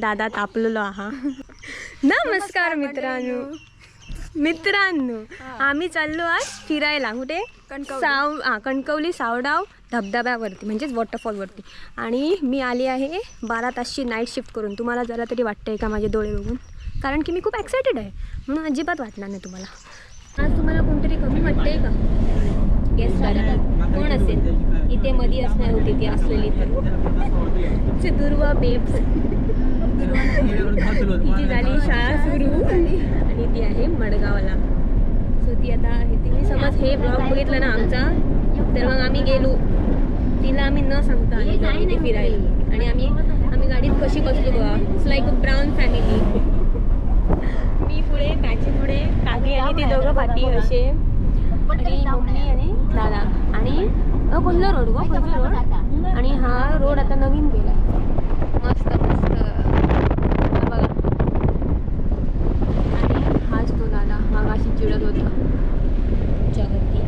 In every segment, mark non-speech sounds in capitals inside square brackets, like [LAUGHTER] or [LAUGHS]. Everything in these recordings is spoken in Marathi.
दादा तापलेलो आहा. नमस्कार मित्रांनो. मित्रांनो आम्ही चाललो आज फिरायला. कुठे. साव हा कणकवली सावडाव धबधब्यावरती म्हणजेच वॉटरफॉलवरती आणि मी आली आहे बारा तासची नाईट शिफ्ट करून. तुम्हाला जरा तरी वाटतंय का माझे डोळे बघून? कारण की मी खूप एक्सायटेड आहे. म्हणून अजिबात वाटणार नाही तुम्हाला. आज तुम्हाला कोणतरी कमी वाटतंय का? गेस करा कोण असेल? इथे मध्ये असणार होती ती असलेली तर. दुर्वा बेब्स तिची झाली शाळा सुरू. आणि ती आहे मडगावला. सो ती आता आहे तिने समज हे ब्लॉग बघितला ना आमचा तर मग आम्ही गेलो. तिला आम्ही न सांगता आम्ही फिरायला. आणि आम्ही आम्ही गाडीत कशी बसलो बघा. It's like a brown family मी पुढे त्याची पुढे काकी आणि ती दोघं पाठी असे. आणि मम्मी आणि दादा. आणि कोल्हा रोड गो? कोल्हा रोड आणि हा रोड आता नवीन गेला मस्त मस्त हा बघा आणि हाच तो दादा मागाशी चिडत होता जगती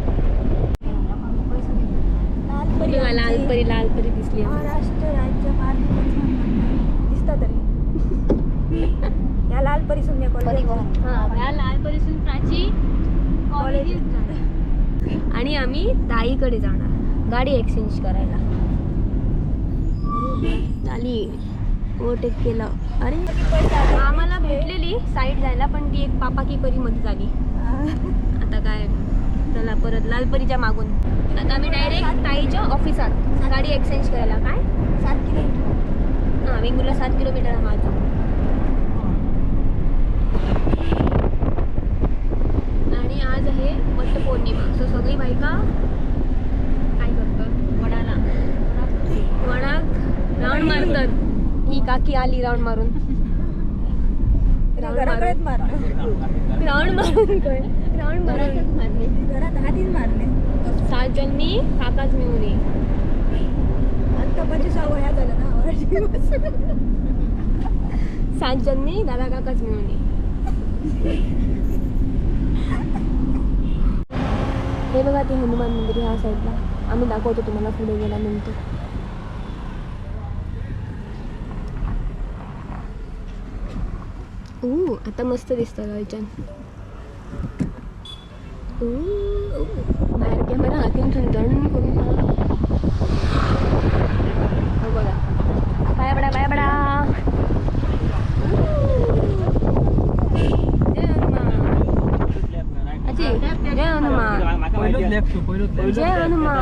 तेव्हा लालपरी लालपरी दिसली आम्हाला. महाराष्ट्र राज्य मार्ग दिसता तरी या लाल परिसुम्य कॉलेज हा या लालपरीसून प्राची कॉलेज आणि आम्ही ताईकडे जाणार. गाडी एक्सचेंज करायला. झाली ओव्हरटेक केलं. अरे. आम्हाला भेटलेली साईड जायला पण ती एक पापा की परी मध्ये झाली. आता काय चला परत लालपरीच्या मागून. आता आम्ही डायरेक्ट ताईच्या ऑफिसात गाडी एक्सचेंज करायला. काय? सात किलोमीटर. हां वेंगुर्ला सात किलोमीटर आहे माझं. आणि आज आहे वटपौर्णिमा. सो सगळी बायका काय करतात? वडाला. वडाक राऊंड मारतात. ही काकी आली राऊंड मारून. राऊंड मारून. राऊंड मारून काय? राऊंड मारून. मारले. घरात आधीच मारले. सात जन्मी काकाच मिळून ये. आता ह्या झालं ना सात जन्मी दादा काकाच मिळून ये. हे बघा ते हनुमान मंदिर ह्या साईडला आम्ही दाखवतो तुम्हाला पुढे गेल्यानंतर. ऊ आता मस्त दिसतं गायच्यान बाहेर कॅमेरा हातीन ठणठण करून हो बघा. बाय बडा बाय बडा जय हनुमान अजी जय हनुमान जय हनुमान.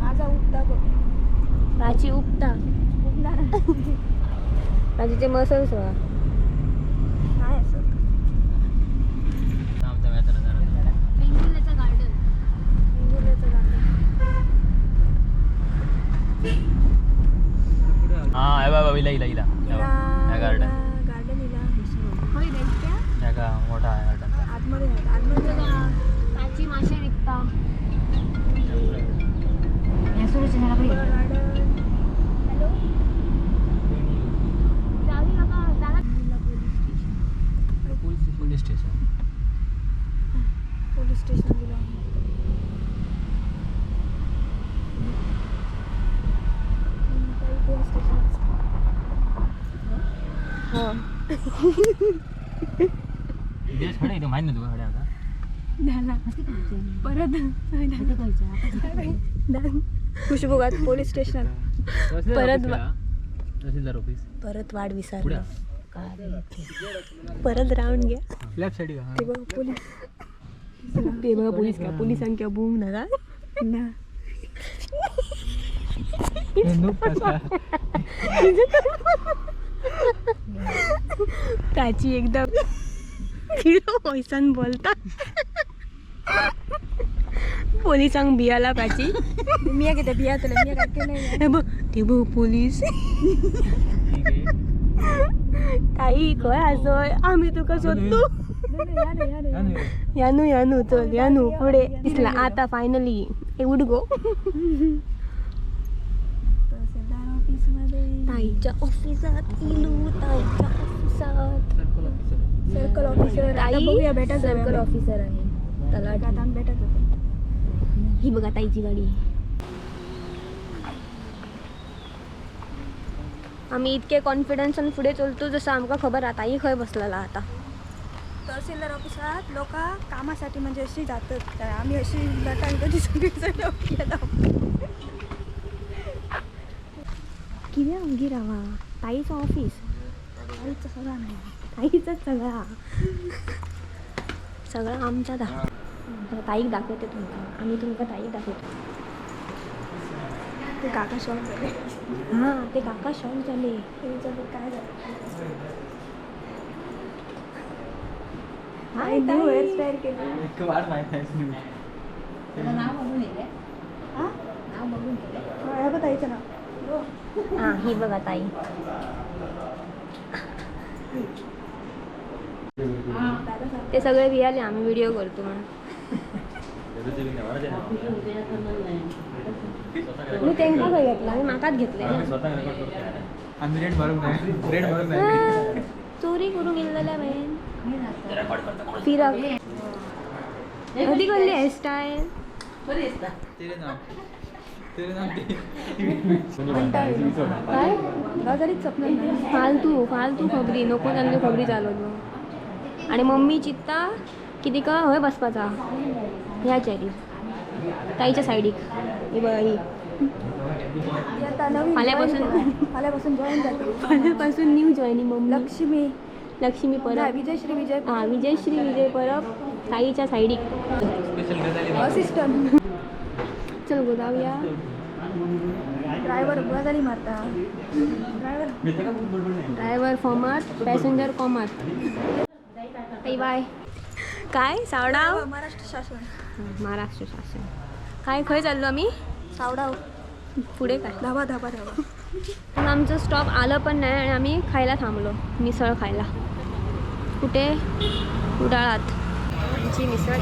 माझा बघ. उपता मसल्स काय असं. हा बाबा इला इला इला. गार्डन इला मोठा आहे गार्डन आतमध्ये आहे, आतमध्ये प्राची मासे विकता गार्डन हॅलो चावी नका दादा पोलीस स्टेशन पोलीस स्टेशन दिलं आहे. हम्म, काही पोलीस स्टेशन असतं. हो नाही तुला खडे आता. झाला परत खुशबुगात पोलीस स्टेशन परत वा- तहसीलदार ऑफिस. परत वाढ पुढे. विसरलो परत राऊंड घ्या. लेफ्ट साईड का ते बघ पोलीस ते बघा पोलीस का पोलिसांच्या बूम नका ना [LAUGHS] त्याची एकदम हिरो वयसान बोलता पोलिसांक बियाला पाची मी किती बिया तुला मी काय केलं हे बघ ते बघ पोलीस। काही खय असोय आम्ही तुका शोधतो यानू यानू चल यानू पुढे. दिसला आता फायनली ए उड गो. तहसीलदार ऑफिसमध्ये. ताईच्या ऑफिसात इलू ताईच्या ऑफिसात सर्कल ऑफिसर आता बघूया भेटत सर्कल ऑफिसर आहे. तलाठी. आता भेटत होते. ही बघा ताईची गाडी. आम्ही इतके कॉन्फिडन्सान फुडें चलतो जसं आमकां खबर आता. ही खंय बसलेला आता? तहसीलदार ऑफिसात लोक कामासाठी म्हणजे अशी जातात. तर आम्ही अशी गटान कधी कितें आमगी रावा? ताईचं ऑफिस आईचं सगळं नाही. ताईचाच सगळा. सगळं आमचा दा ताईक दाखवते तुमका आम्ही तुमका ताईक दाखवतो. ते काका शॉक झाले हां ते काका शॉक झाले काय झालं हाय न्यू ताई. हेअरस्टाईल केली. एक वाट माहीत नाही हा? हा, हे बघ ताईचं नाव. हां ही बघा ताई. ते सगळे रियाले आम्ही व्हिडिओ करतो म्हणून. मी त्यांका खंय घेतला मी म्हाकाच घेतले. ना आम्ही रेट भरून नाही रेट भरून चोरी करून गेलेल्या बहीण फिरक कधी करली हेअरस्टाईल तेरे नाम. तेरे नाम काय? फालतू फालतू खबरी. नको त्यांनी खबरी चालवतो आणि मम्मी चित्ता किती का हय बसपाचा? ह्या चॅरी ताईच्या सायडीक ही आल्यापासून- join- आल्यापासून जॉईन झाली पहिल्यापासून new joining mummy. Lakshmi. Lakshmi Parab. Vijayshree Vijay हां विजयश्री विजय परब. ताईच्या सायडीक असिस्टंट चल गोदावया ड्रायव्हर गजाली मारता ड्रायव्हर ड्रायव्हर फॉर्मात पॅसेंजर कॉमात बाय बाय काय? सावडाव? महाराष्ट्र शासन. महाराष्ट्र शासन. काय खंय चाललो आम्ही? सावडाव. पुढे काय? धाबा धाबा धाबा पण आमचं स्टॉप आलं पण नाही आणि आम्ही खायला थांबलो मिसळ खायला. कुठे? कुडाळात. आमची मिसळ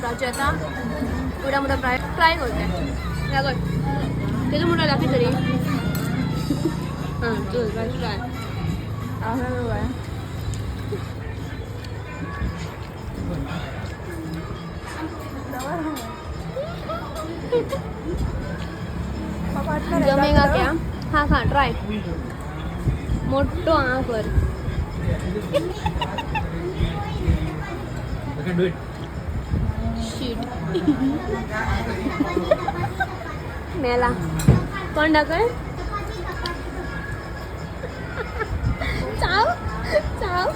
प्राची आता मोठा मोठा फ्राय फ्राय करते. कर त्याचं मोठा लागते तरी. हां चल फ्राय फ्राय जमेगा क्या? हा खा ट्राय मोठो हा कर ओके डू इट शीट मेला. कोण टाकल चाव चाव.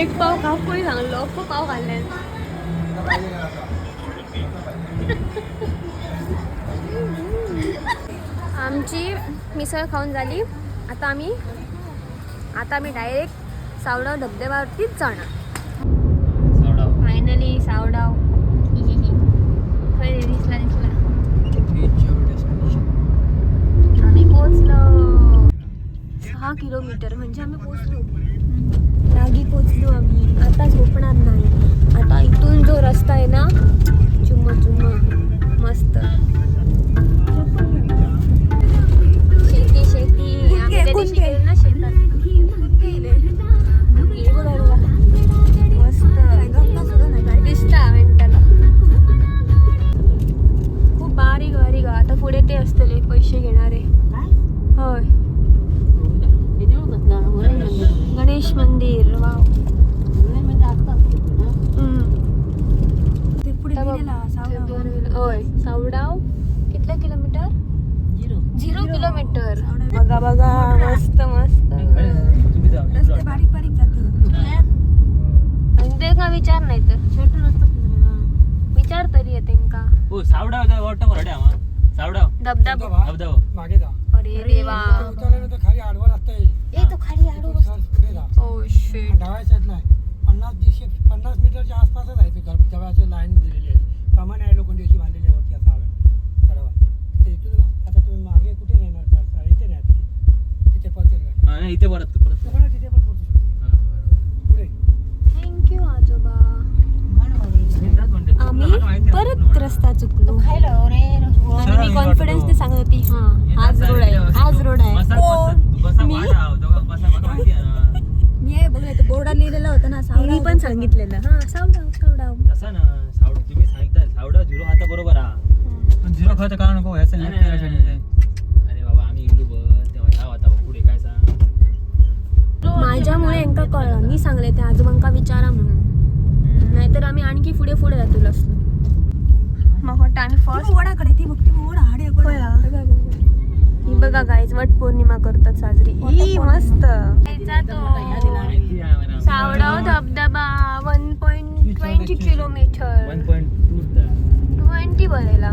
एक पाव खाऊ कोणी सांगलो? अख्खो पाव खाल्ले. आमची मिसळ खाऊन झाली. आता आम्ही आता आम्ही डायरेक्ट सावडाव धबधब्यावरतीच जाणार. फायनली सावडाव खय रे दिसला दिसला आम्ही पोचलो सहा किलोमीटर. म्हणजे आम्ही पोचलो रागी पोचलो आम्ही. आता झोपणार नाही. आता इथून जो होय सावडाव कितले किलोमीटर? झिरो. किलोमीटर. बघा बघा मस्त मस्त. रस्ते बारीक बारीक जातात आणि ते का विचार नाही तर. विचार तरी आहे त्यांका ओ सावडा वॉटर भरडे आम्हा. सावडा धबधब. धबधबो? मागे जा. अरे देवा. उतरल्यानंतर खाली आडवा रस्ता येईल. ए तो खाली आडू सर पुढे जा. ओ शिट डाव्या पन्नास मीटरच्या आसपासच आहे ते पण झिरो खर्च का नको ह्या नाही, नाही, नाही, नाही. अरे बाबा आम्ही बघ. तेव्हा ह्या होता बघ पुढे काय सांग? माझ्यामुळे यांका कळलं. मी सांगले ते आजोबांका विचारा म्हणून. नाहीतर आम्ही आणखी पुढे पुढे जातो असलो मग वाटतं आम्ही फर्स्ट वडाकडे ती ती हाडे ही बघा गाईज वट पौर्णिमा करतात साजरी. ही मस्त. माहिती आहे मला. सावडाव धबधबा one point twenty kilometre. 1.2 twenty Barela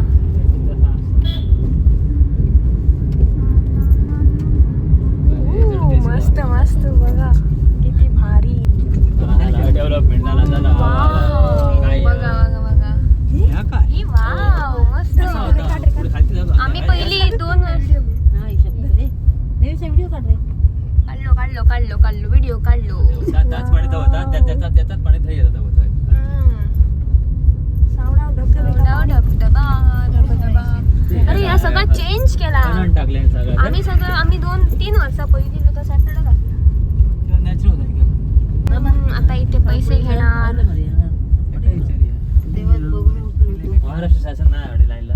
change केला. आम्ही सगळं आम्ही दोन तीन वर्षा पहिली तर सॅटरडे घातला आता इथे पैसे घेणार? महाराष्ट्र शासन नाही लाईनला.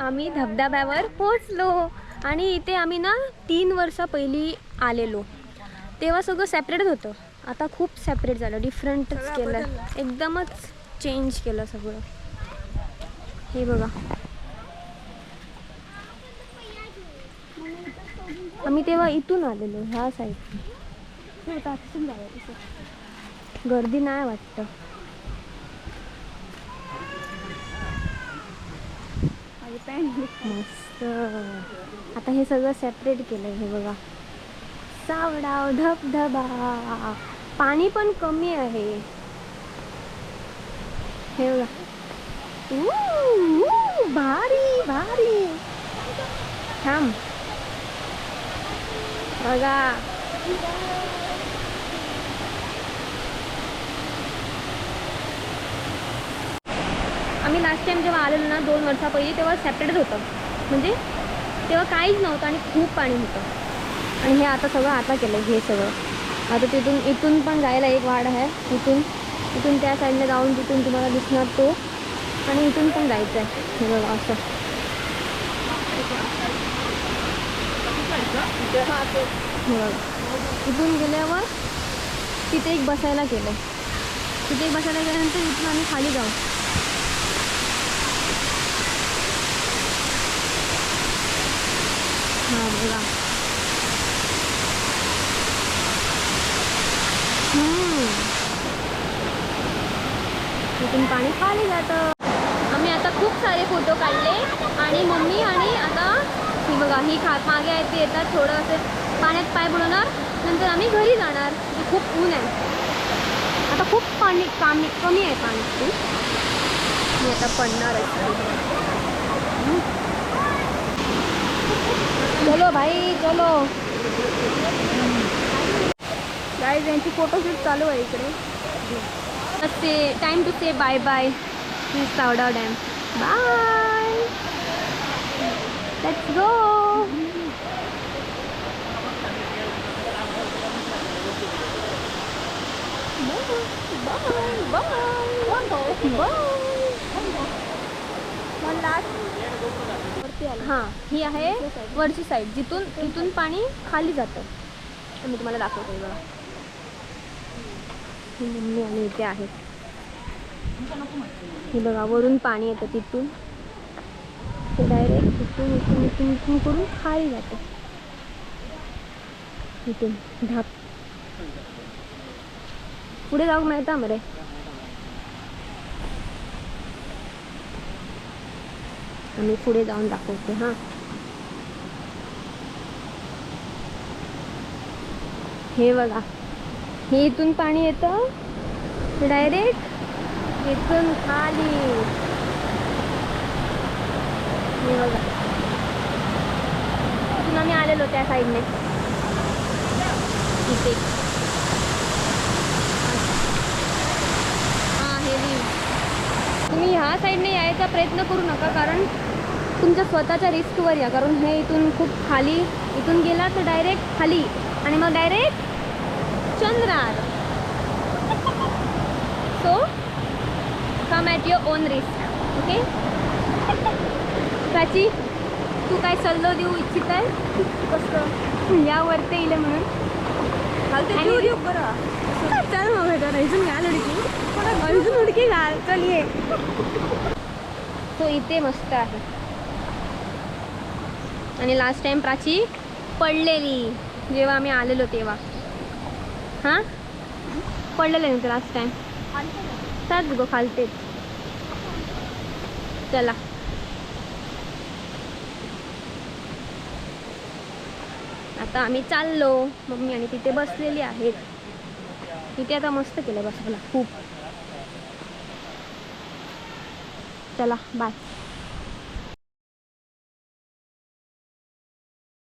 आम्ही धबधब्यावर पोचलो आणि इथे आम्ही ना तीन वर्षा पहिली आलेलो. तेव्हा सगळं सेपरेट होतं. आता खूप सेपरेट झालं डिफरंटच केलं. एकदमच चेंज केलं सगळं. हे बघा. आम्ही तेव्हा इथून आलेलो ह्या साईड गर्दी नाही वाटतं. मस्त. आता हे सगळं सेपरेट केलंय हे बघा. सावडाव धबधबा. पाणी पण कमी आहे. हे भारी भारी. थांब. बघा. आम्ही लास्ट टाइम जेव्हा आलेलो ना दोन वर्षा तेव्हा सेपरेट होतं. म्हणजे तेव्हा काहीच नव्हतं आणि खूप पाणी होतं. आणि हे आता सगळं आता केलं हे सगळं. आता तिथून इथून पण जायला एक वाड आहे इथून. इथून त्या साईडने जाऊन तिथून तुम्हाला दिसणार तो. आणि इथून पण जायचं आहे हे बघा असं. इथून गेल्यावर तिथे एक बसायला गेलं तिथे एक बसायला गेल्यानंतर इथून आम्ही खाली जाऊ. हां बघा. इथून पाणी खाली जातं. आम्ही आता खूप सारे फोटो काढले. आणि मम्मी आणि आता ही बघा ही खा मागे आहे ते येतात थोडं असे पाण्यात पाय बुडवणार. नंतर आम्ही घरी जाणार. ते खूप ऊन आहे. आता खूप पाणी कामी कमी आहे पाणी. खूप मी आता पडणार आहे. चलो भाई चलो. गाईज यांची फोटोशूट चालू आहे इकडे. Say time to say bye bye Savda dam bye let's go हां ही आहे वरची साईड जिथून इथून पाणी खाली जातं. मी तुम्हाला दाखवते बघा. ही मम्मी आणि इथे आहेत हे बघा वरून पाणी येतं तिथून. ते डायरेक्ट इथून इथून इथून इथून करून खाली जातं. इथून ढाप पुढे जाऊ मिळतं मरे आम्ही पुढे जाऊन दाखवते हां. हे बघा. हे इथून पाणी येतं. डायरेक्ट इथून खाली. हे बघा. इथून आम्ही आलेलो त्या साईडने इथे. हां हे तुम्ही ह्या साईडने यायचा प्रयत्न करू नका कारण तुमच्या स्वतःच्या रिस्कवर या. कारण हे इथून खूप खाली. इथून गेला तर डायरेक्ट खाली. आणि मग direct चंद्रार. So come at your own risk okay Prachi तू काय सल्लो देऊ इच्छित आहे? कसलं यावरती येईल म्हणून. चल मग बेटा इथून घाल उडकी. अजून उडकी घाल चल ये. तो इथे मस्त आहे. आणि लास्ट टाइम प्राची पडलेली जेव्हा आम्ही आलेलो तेव्हा. हां? पडलेलं नव्हतं लास्ट टाइम साच गो खालतेच चला. आता आम्ही चाललो. मम्मी आणि तिथे बसलेली आहेत. तिथे आता मस्त केलं बसायला खूप. चला बाय